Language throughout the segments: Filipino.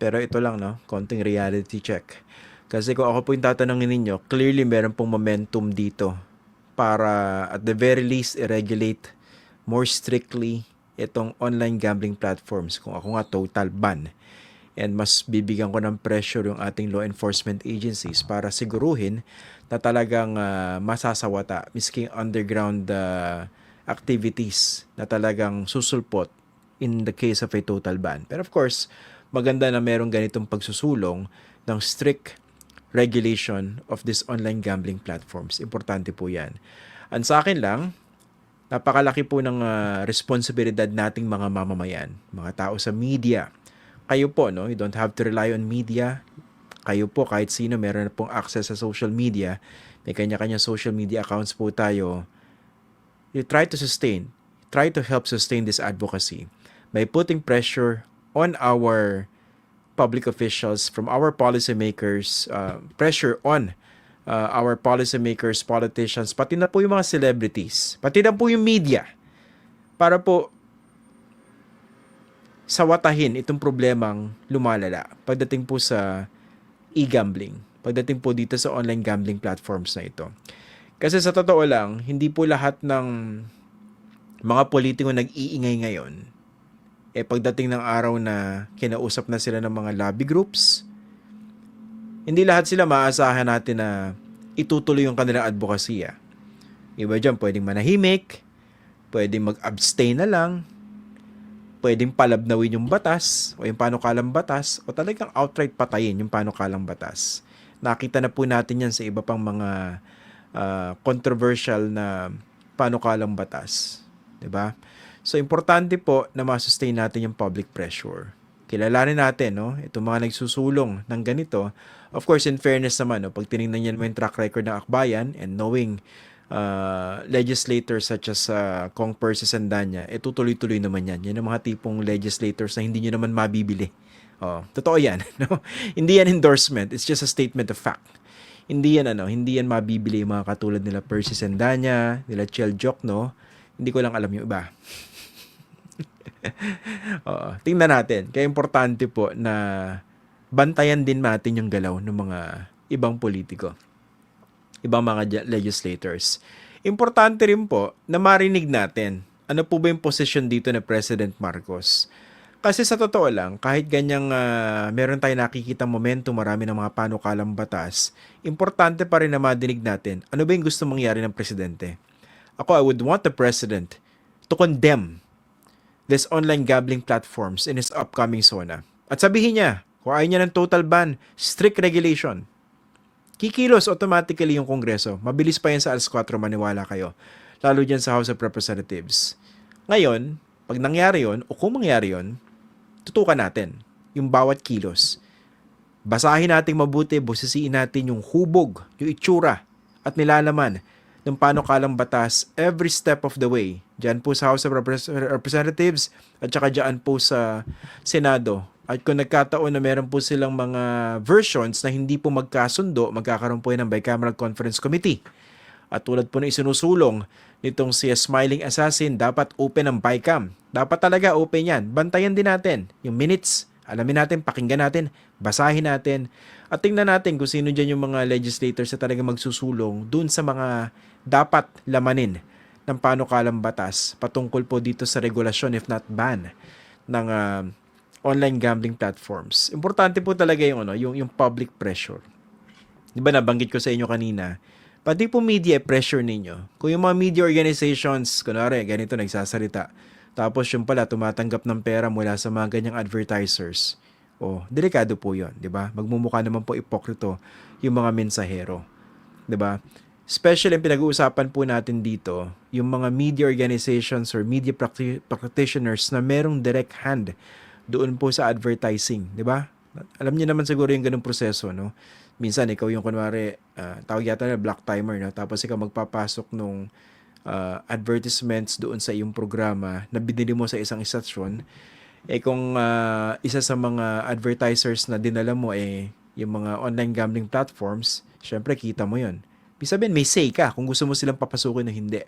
Pero ito lang, no? Konting reality check. Kasi kung ako po yung tatanungin ninyo, clearly meron pong momentum dito para at the very least i-regulate more strictly itong online gambling platforms. Kung ako nga total ban. And mas bibigyan ko ng pressure yung ating law enforcement agencies para siguruhin na talagang ah, masasawata misking underground ah, activities na talagang susulpot in the case of a total ban. Pero of course, maganda na merong ganitong pagsusulong ng strict regulation of this online gambling platforms. Importante po yan. Ang sa akin lang, napakalaki po ng ah, responsibilidad nating mga mamamayan, mga tao sa media. Kayo po, no? You don't have to rely on media. Kayo po, kahit sino, meron na pong access sa social media. May kanya-kanya social media accounts po tayo. You try to sustain, try to help sustain this advocacy by putting pressure on our public officials, from our policymakers, uh, pressure on uh, our policymakers, politicians, pati na po yung mga celebrities, pati na po yung media, para po sawatahin itong problemang lumalala pagdating po sa e-gambling, pagdating po dito sa online gambling platforms na ito. Kasi sa totoo lang, hindi po lahat ng mga politiko nag-iingay ngayon eh pagdating ng araw na kinausap na sila ng mga lobby groups, hindi lahat sila maaasahan natin na itutuloy yung kanilang advokasya. Iba dyan, pwedeng manahimik, pwedeng mag-abstain na lang, pwedeng palabnawin yung batas o yung panukalang batas o talagang outright patayin yung panukalang batas. Nakita na po natin yan sa iba pang mga ah, controversial na panukalang batas. 'di ba? So, importante po na ma-sustain natin yung public pressure. Kilalanin natin, no? Itong mga nagsusulong ng ganito. Of course, in fairness naman, no? pag tinignan niyo naman yung track record ng Akbayan and knowing uh, legislators such as uh, Kong Percy Sandanya, eh tutuloy-tuloy naman yan. Yan ang mga tipong legislators na hindi nyo naman mabibili. Oh, totoo yan. No? hindi yan endorsement. It's just a statement of fact. Hindi yan ano, hindi yan mabibili yung mga katulad nila Percy Sandanya, nila Chel no? Hindi ko lang alam yung iba. Oo, tingnan natin. Kaya importante po na bantayan din natin yung galaw ng mga ibang politiko. Ibang mga legislators. Importante rin po na marinig natin ano po ba yung position dito ni President Marcos. Kasi sa totoo lang, kahit ganyang ah, meron tayo nakikita momentum, marami ng mga panukalang batas, importante pa rin na madinig natin ano ba yung gusto mangyari ng presidente. Ako, I would want the president to condemn this online gambling platforms in his upcoming SONA. At sabihin niya, kung ayaw niya ng total ban, strict regulation. Kikilos automatically yung Kongreso. Mabilis pa yan sa alas 4, maniwala kayo. Lalo dyan sa House of Representatives. Ngayon, pag nangyari yon o kung mangyari yon, tutukan natin yung bawat kilos. Basahin natin mabuti, busisiin natin yung hubog, yung itsura at nilalaman ng panukalang batas every step of the way. Diyan po sa House of Repres- Representatives at saka diyan po sa Senado. At kung nagkataon na meron po silang mga versions na hindi po magkasundo, magkakaroon po yan ng Bicameral Conference Committee. At tulad po na isinusulong nitong si Smiling Assassin, dapat open ang BICAM. Dapat talaga open yan. Bantayan din natin yung minutes. Alamin natin, pakinggan natin, basahin natin. At tingnan natin kung sino dyan yung mga legislators na talaga magsusulong dun sa mga dapat lamanin ng panukalang batas patungkol po dito sa regulasyon if not ban ng ah, online gambling platforms. Importante po talaga yung ano, yung yung public pressure. 'Di ba nabanggit ko sa inyo kanina, pati po media pressure ninyo. Kung yung mga media organizations, kunwari, ganito nagsasalita, tapos yung pala tumatanggap ng pera mula sa mga ganyang advertisers, oh, delikado po yon, di ba? Magmumukha naman po ipokrito yung mga mensahero. Di ba? Especially ang pinag-uusapan po natin dito, yung mga media organizations or media practi- practitioners na merong direct hand doon po sa advertising, di ba? Alam niyo naman siguro yung ganung proseso, no? Minsan ikaw yung kunwari, ah, tawag yata na black timer, no? Tapos ikaw magpapasok nung ah, advertisements doon sa iyong programa na binili mo sa isang istasyon, eh kung ah, isa sa mga advertisers na dinala mo eh yung mga online gambling platforms, syempre kita mo yon. Ibig may say ka kung gusto mo silang papasukin o hindi.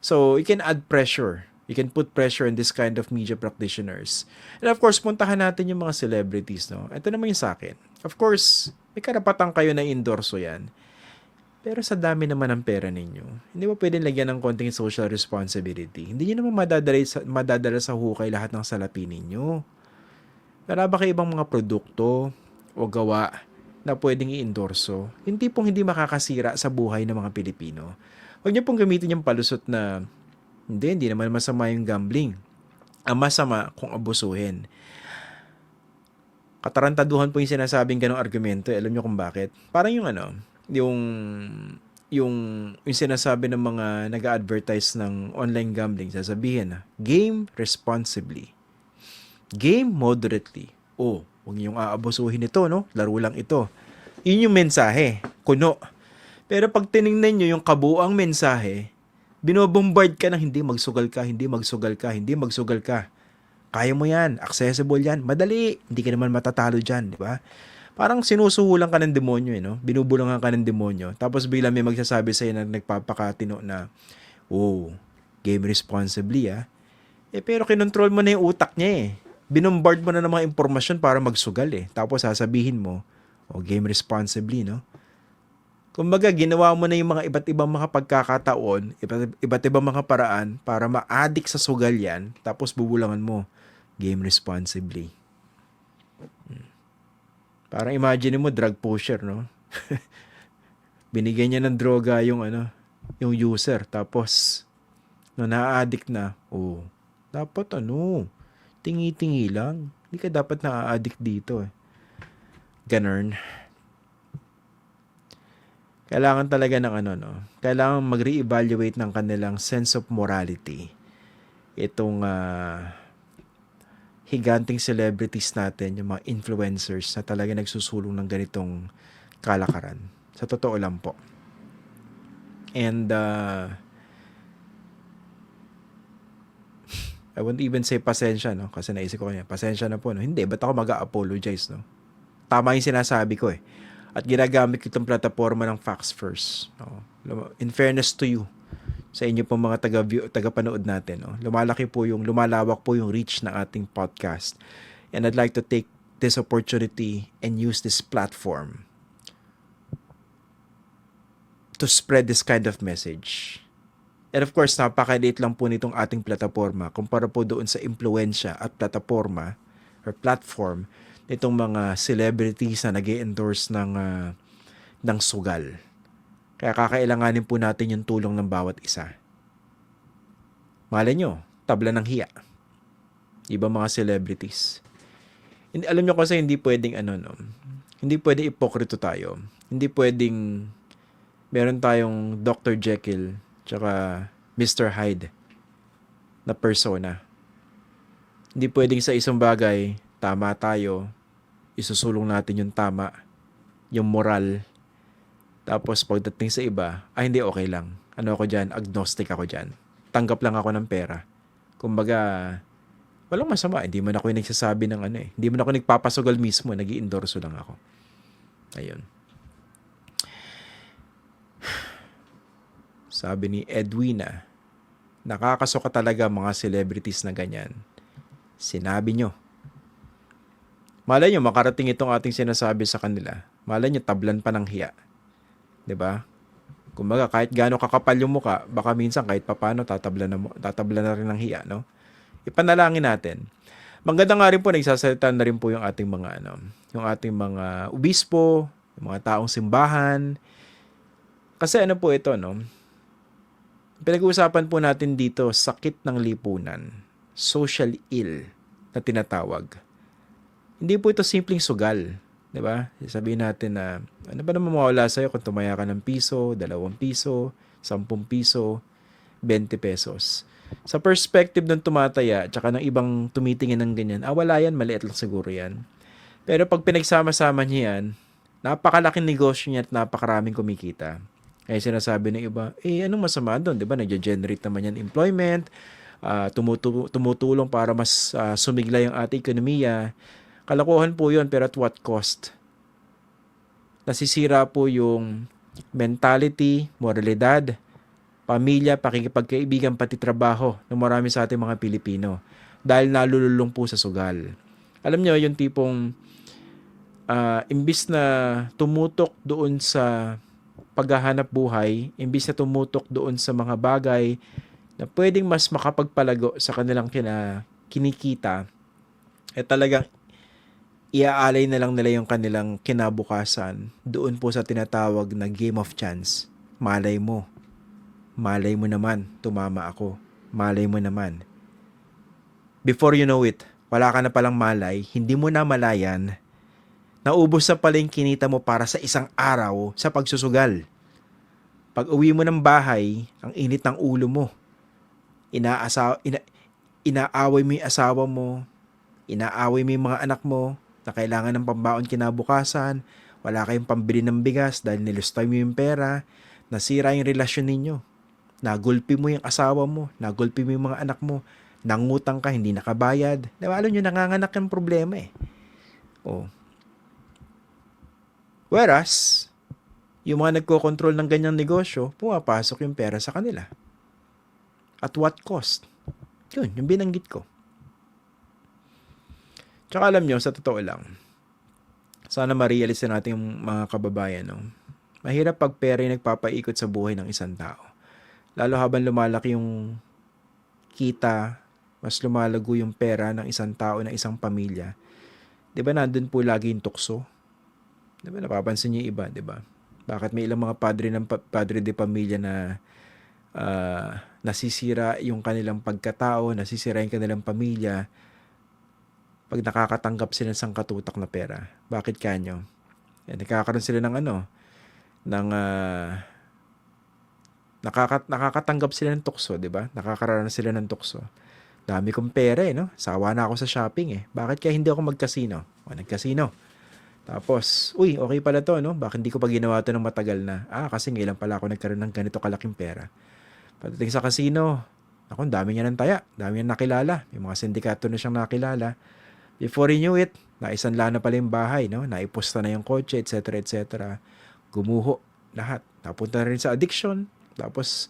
So, you can add pressure. You can put pressure on this kind of media practitioners. And of course, puntahan natin yung mga celebrities, no? Ito naman yung sa akin. Of course, may karapatan kayo na endorso yan. Pero sa dami naman ng pera ninyo, hindi mo pwedeng lagyan ng konting social responsibility. Hindi nyo naman madadala sa, madadala sa hukay lahat ng salapi ninyo. Para ba kayo ibang mga produkto o gawa na pwedeng i-endorso? Hindi pong hindi makakasira sa buhay ng mga Pilipino. Huwag niyo pong gamitin yung palusot na hindi, hindi naman masama yung gambling. Ang masama kung abusuhin. Katarantaduhan po yung sinasabing ganong argumento. Alam niyo kung bakit? Parang yung ano, yung yung yung sinasabi ng mga nag-advertise ng online gambling, sasabihin na, game responsibly. Game moderately. Oh, huwag niyong aabusuhin ito, no? Laro lang ito. Yun yung mensahe. Kuno. Pero pag tiningnan nyo yung kabuang mensahe, binobombard ka ng hindi magsugal ka, hindi magsugal ka, hindi magsugal ka. Kaya mo yan. Accessible yan. Madali. Hindi ka naman matatalo dyan, di ba? Parang sinusuhulan ka ng demonyo, eh, no? Binubulangan ka ng demonyo. Tapos bigla may magsasabi sa'yo na nagpapakatino na, oh, game responsibly, ah. Eh, pero kinontrol mo na yung utak niya, eh. Binombard mo na ng mga impormasyon para magsugal, eh. Tapos sasabihin mo, oh, game responsibly, no? Kumbaga, ginawa mo na yung mga iba't ibang mga pagkakataon, iba't, iba't ibang mga paraan para ma-addict sa sugal yan, tapos bubulangan mo, game responsibly. Parang imagine mo drug pusher, no? Binigyan niya ng droga yung ano, yung user tapos no na-addict na, oh, dapat ano, tingi-tingi lang. Hindi ka dapat na-addict dito eh. Ganun. Kailangan talaga ng ano, no? Kailangan mag-re-evaluate ng kanilang sense of morality. Itong uh, higanting celebrities natin, yung mga influencers na talaga nagsusulong ng ganitong kalakaran. Sa totoo lang po. And uh, I won't even say pasensya, no? Kasi naisip ko kanya, pasensya na po, no? Hindi, ba't ako mag-apologize, no? Tama yung sinasabi ko, eh. At ginagamit itong plataforma ng Facts First. No? In fairness to you, sa inyo pong mga taga tagapanood natin. No? Lumalaki po yung, lumalawak po yung reach ng ating podcast. And I'd like to take this opportunity and use this platform to spread this kind of message. And of course, napakaliit lang po nitong ating plataforma kumpara po doon sa impluensya at plataforma or platform nitong mga celebrities na nag endorse ng, uh, ng sugal kaya kakailanganin po natin yung tulong ng bawat isa. Malay nyo, tabla ng hiya. Iba mga celebrities. Hindi, alam nyo kasi hindi pwedeng ano no. Hindi pwedeng ipokrito tayo. Hindi pwedeng meron tayong Dr. Jekyll tsaka Mr. Hyde na persona. Hindi pwedeng sa isang bagay, tama tayo, isusulong natin yung tama, yung moral, tapos pagdating sa iba, ay hindi okay lang. Ano ako dyan? Agnostic ako dyan. Tanggap lang ako ng pera. Kumbaga, walang masama. Hindi man ako yung nagsasabi ng ano eh. Hindi man ako nagpapasugal mismo. nag endorso lang ako. Ayun. Sabi ni Edwina, nakakasuka talaga mga celebrities na ganyan. Sinabi nyo. Malay nyo, makarating itong ating sinasabi sa kanila. Malay nyo, tablan pa ng hiya 'di ba? Kumbaga kahit gaano kakapal yung muka, baka minsan kahit papaano tatabla na tatabla na rin ng hiya, no? Ipanalangin natin. Maganda nga rin po nagsasalita na rin po yung ating mga ano, yung ating mga ubispo, yung mga taong simbahan. Kasi ano po ito, no? Pinag-uusapan po natin dito sakit ng lipunan, social ill na tinatawag. Hindi po ito simpleng sugal 'di ba? Sabihin natin na ano ba naman mawala sa iyo kung tumaya ka ng piso, dalawang piso, sampung piso, 20 pesos. Sa perspective ng tumataya at ng ibang tumitingin ng ganyan, ah wala yan, maliit lang siguro yan. Pero pag pinagsama-sama niya yan, napakalaking negosyo niya at napakaraming kumikita. Kaya sinasabi ng iba, eh anong masama doon? Di ba? Nag-generate naman yan employment, uh, tumutu- tumutulong para mas uh, sumigla yung ating ekonomiya. Kalokohan po yun, pero at what cost? Nasisira po yung mentality, moralidad, pamilya, pakikipagkaibigan, pati trabaho ng marami sa ating mga Pilipino dahil nalululong po sa sugal. Alam nyo, yung tipong ah, imbis na tumutok doon sa paghahanap buhay, imbis na tumutok doon sa mga bagay na pwedeng mas makapagpalago sa kanilang kina, kinikita, eh talagang iaalay na lang nila yung kanilang kinabukasan doon po sa tinatawag na game of chance. Malay mo. Malay mo naman, tumama ako. Malay mo naman. Before you know it, wala ka na palang malay, hindi mo na malayan, naubos na pala yung kinita mo para sa isang araw sa pagsusugal. Pag uwi mo ng bahay, ang init ng ulo mo. Inaasa, ina, inaaway mo yung asawa mo, inaaway mo yung mga anak mo na kailangan ng pambaon kinabukasan, wala kayong pambili ng bigas dahil nilustay mo yung pera, nasira yung relasyon ninyo. Nagulpi mo yung asawa mo, nagulpi mo yung mga anak mo, nangutang ka, hindi nakabayad. Diba, alam nyo, nanganganak yung problema eh. Oh. Whereas, yung mga nagko-control ng ganyang negosyo, pumapasok yung pera sa kanila. At what cost? Yun, yung binanggit ko. Tsaka alam nyo, sa totoo lang, sana ma-realize na natin yung mga kababayan, no? Mahirap pag pera yung nagpapaikot sa buhay ng isang tao. Lalo habang lumalaki yung kita, mas lumalago yung pera ng isang tao, ng isang pamilya. Di ba nandun po lagi yung tukso? Di ba napapansin niyo iba, di ba? Bakit may ilang mga padre ng pa- padre de pamilya na ah, nasisira yung kanilang pagkatao, nasisira yung kanilang pamilya pag nakakatanggap sila ng sangkatutak na pera. Bakit kanyo? Yan, nakakaroon sila ng ano, ng ah, nakaka, nakakatanggap sila ng tukso, di ba? Nakakaranas sila ng tukso. Dami kong pera eh, no? Sawa na ako sa shopping eh. Bakit kaya hindi ako mag-casino? O, nag-casino. Tapos, uy, okay pala to, no? Bakit hindi ko pa ginawa to ng matagal na? Ah, kasi ngayon pala ako nagkaroon ng ganito kalaking pera. Pagdating sa casino, ako, dami niya ng taya. Dami niya nakilala. May mga sindikato na siyang nakilala. Before he knew it, naisanla na pala yung bahay, no? Naipusta na yung kotse, etc., etc. Gumuho lahat. Napunta na rin sa addiction. Tapos,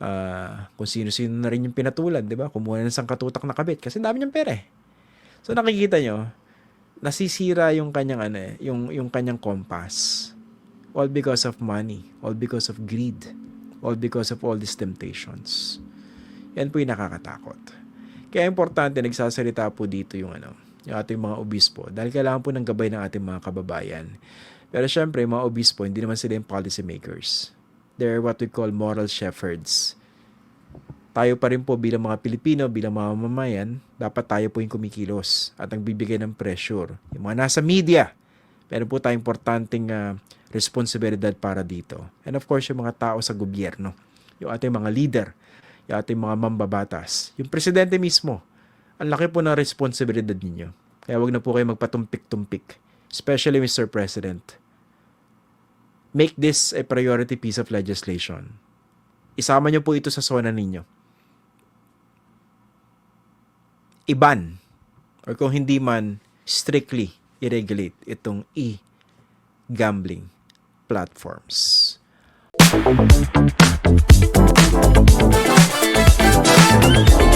ah, kung sino-sino na rin yung pinatulan, di ba? Kumuha na ng sangkatutak na kabit kasi dami niyang pera eh. So nakikita nyo, nasisira yung kanyang ano eh, yung yung kanyang compass. All because of money, all because of greed, all because of all these temptations. Yan po yung nakakatakot. Kaya importante nagsasalita po dito yung ano, yung ating mga obispo dahil kailangan po ng gabay ng ating mga kababayan. Pero syempre, mga obispo, hindi naman sila yung policy makers. They're what we call moral shepherds. Tayo pa rin po bilang mga Pilipino, bilang mga mamamayan, dapat tayo po yung kumikilos at ang bibigay ng pressure. Yung mga nasa media, meron po tayong importanteng ah, responsibilidad para dito. And of course, yung mga tao sa gobyerno, yung ating mga leader, yung ating mga mambabatas, yung presidente mismo, ang laki po ng responsibilidad ninyo. Kaya wag na po kayo magpatumpik-tumpik. Especially Mr. President. Make this a priority piece of legislation. Isama nyo po ito sa SONA ninyo. Iban, or kung hindi man, strictly i-regulate itong e-gambling platforms. Thank you.